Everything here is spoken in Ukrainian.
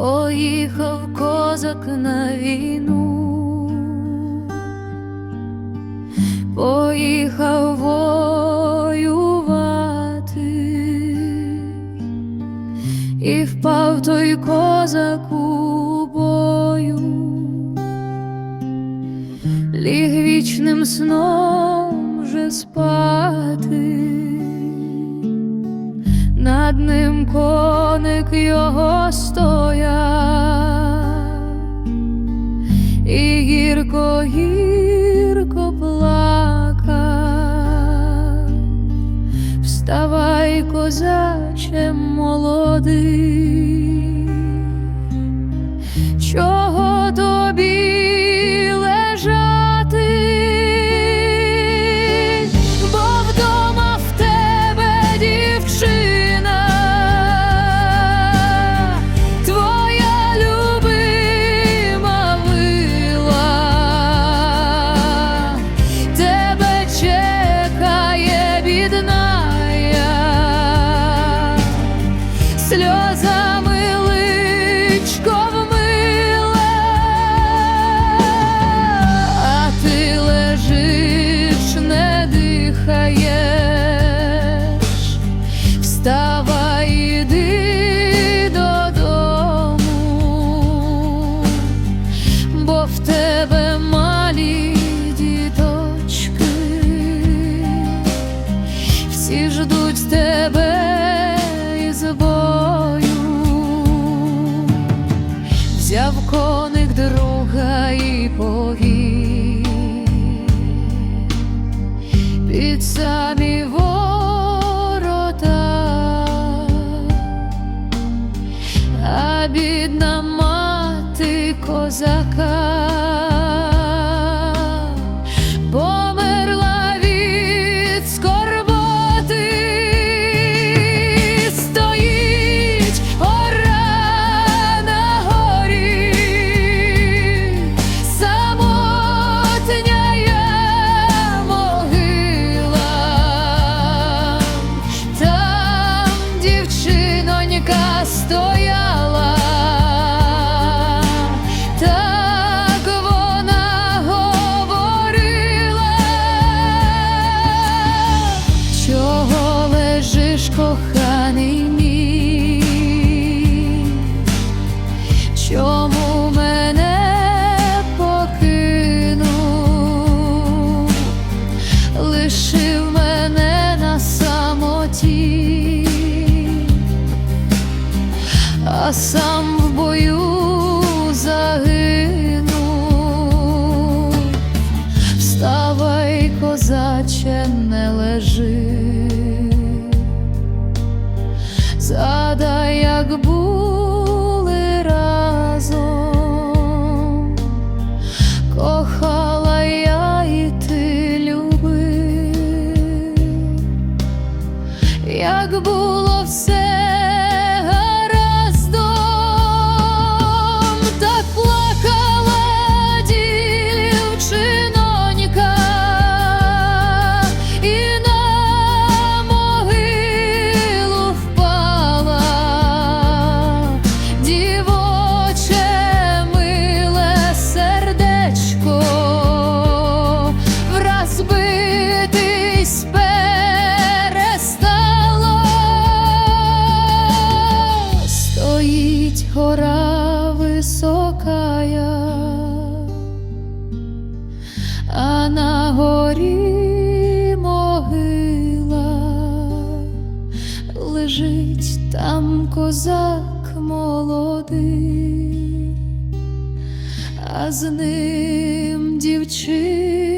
поїхав козак на війну, поїхав воювати, і впав той козак у бою, ліг вічним сном вже спати. Коник його стояв, і гірко, гірко плакав. Вставай, козаче молодий, всі ждуть тебе із бою. Взяв коник друга і повів під самі ворота, а бідна мати козака лежиш, як були разом, кохала я і ти любив, як було все на горі могила лежить там козак молодий, а з ним дівчина.